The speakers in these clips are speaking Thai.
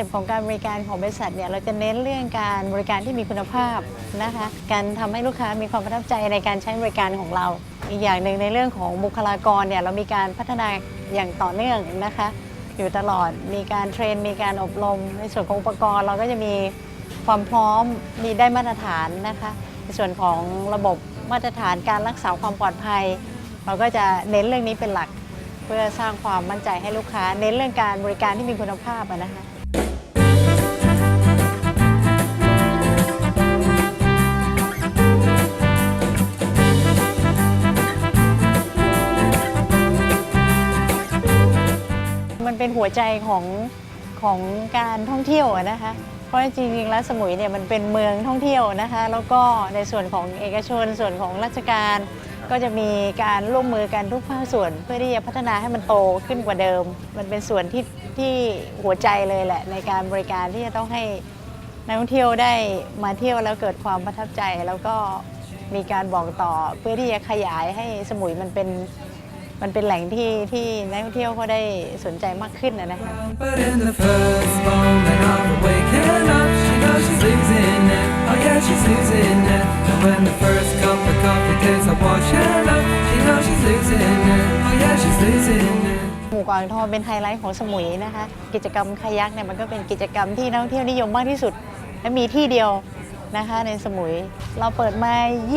ปต์ของการบริการของบริษัทเนี่ยเราจะเน้นเรื่องการบริการที่มีคุณภาพนะคะการทำให้ลูกค้ามีความประทับใจในการใช้บริการของเรา อีกอย่างหนึ่งในเรื่องของบุคลากรเนี่ยเรามีการพัฒนาอย่างต่อเนื่องนะคะอยู่ตลอดมีการเทรน มีการอบรม ในส่วนของอุปกรณ์เราก็จะมีความพร้อมมีได้มาตรฐานนะคะ ในส่วนของระบบมาตรฐานการรักษาความปลอดภัย เราก็จะเน้นเรื่องนี้เป็นหลัก เพื่อสร้างความมั่นใจให้ลูกค้า เน้นเรื่องการบริการที่มีคุณภาพนะคะ เป็นหัวใจของของการท่องเที่ยวนะคะ เพราะจริงๆแล้วสมุยเนี่ยมันเป็นเมืองท่องเที่ยวนะคะ แล้วก็ในส่วนของเอกชนส่วนของราชการก็จะมีการร่วมมือกันทุกภาคส่วน เพื่อที่จะพัฒนาให้มันโตขึ้นกว่าเดิม มันเป็นส่วนที่ที่หัวใจเลยแหละ ในการบริการที่จะต้องให้นักท่องเที่ยวได้มาเที่ยวแล้วเกิดความประทับใจ แล้วก็มีการบอกต่อเพื่อที่จะขยายให้สมุยมันเป็น มันเป็นแหล่งที่ที่นักท่องเที่ยวเขาได้สนใจมากขึ้นนะนะคะ But in the first moment of waking up, she knows she's losing it. Oh yeah, she's losing it. And when the first cup of coffee tastes like washing up, she knows she's losing it. Oh yeah, she's losing it. หมู่กวางทองเป็นไฮไลท์ของสมุยนะคะ กิจกรรมคายักเนี่ยมันก็เป็นกิจกรรมที่นักท่องเที่ยวนิยมมากที่สุด และมีที่เดียว นะคะในสมุย เราเปิดมา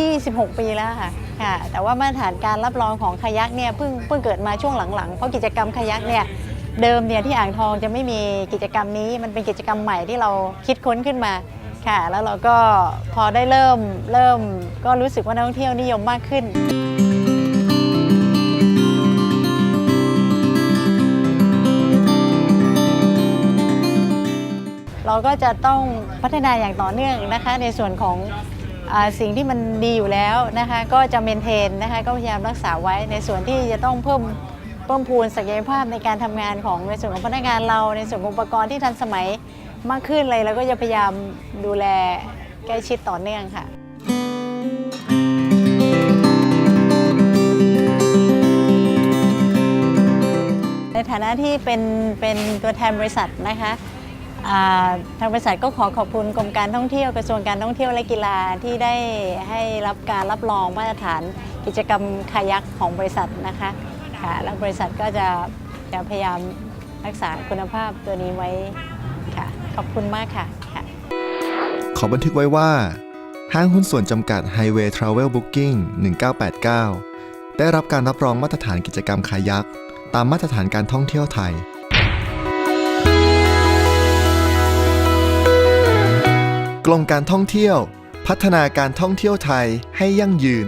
26 ปีแล้วค่ะค่ะ แต่ว่ามาตรฐานการรับรองของคายักเนี่ยเพิ่งเพิ่งเกิดมาช่วงหลังๆ เพราะกิจกรรมคายักเนี่ยเดิมเนี่ยที่อ่างทองจะไม่มีกิจกรรมนี้ มันเป็นกิจกรรมใหม่ที่เราคิดค้นขึ้นมาค่ะ แล้วเราก็พอได้เริ่มเริ่มก็รู้สึกว่านักท่องเที่ยวนิยมมากขึ้น ก็จะต้องพัฒนาอย่างต่อเนื่องนะคะ ในส่วนของอสิ่งที่มันดีอยู่แล้วนะคะก็จะเมนเทนนะคะก็พยายามรักษาไว้ในส่วนที่จะต้องเพิ่มเพิ่มพูนศักยภาพในการทำงานของในส่วนของพนักงานเรา ในส่วนของอุปกรณ์ที่ทันสมัยมากขึ้นเลยแล้วก็จะพยายามดูแลใกล้ชิดต่อเนื่องค่ะในฐานะที่เป็นเป็นตัวแทนบริษัทนะคะ ทางบริษัทก็ขอขอบคุณกรมการท่องเที่ยวกระทรวงการท่องเที่ยวและกีฬาที่ได้ให้รับการรับรองมาตรฐานกิจกรรมคายักของบริษัทนะคะค่ะแล้วบริษัทก็จะจะพยายามรักษาคุณภาพตัวนี้ไว้ค่ะขอบคุณมากค่ะค่ะ ขอบันทึกไว้ว่า ห้างหุ้นส่วนจำกัด Highway Travel Booking 1989 ได้รับการรับรองมาตรฐานกิจกรรมคายักตามมาตรฐานการท่องเที่ยวไทย กรมการท่องเที่ยว พัฒนาการท่องเที่ยวไทยให้ยั่งยืน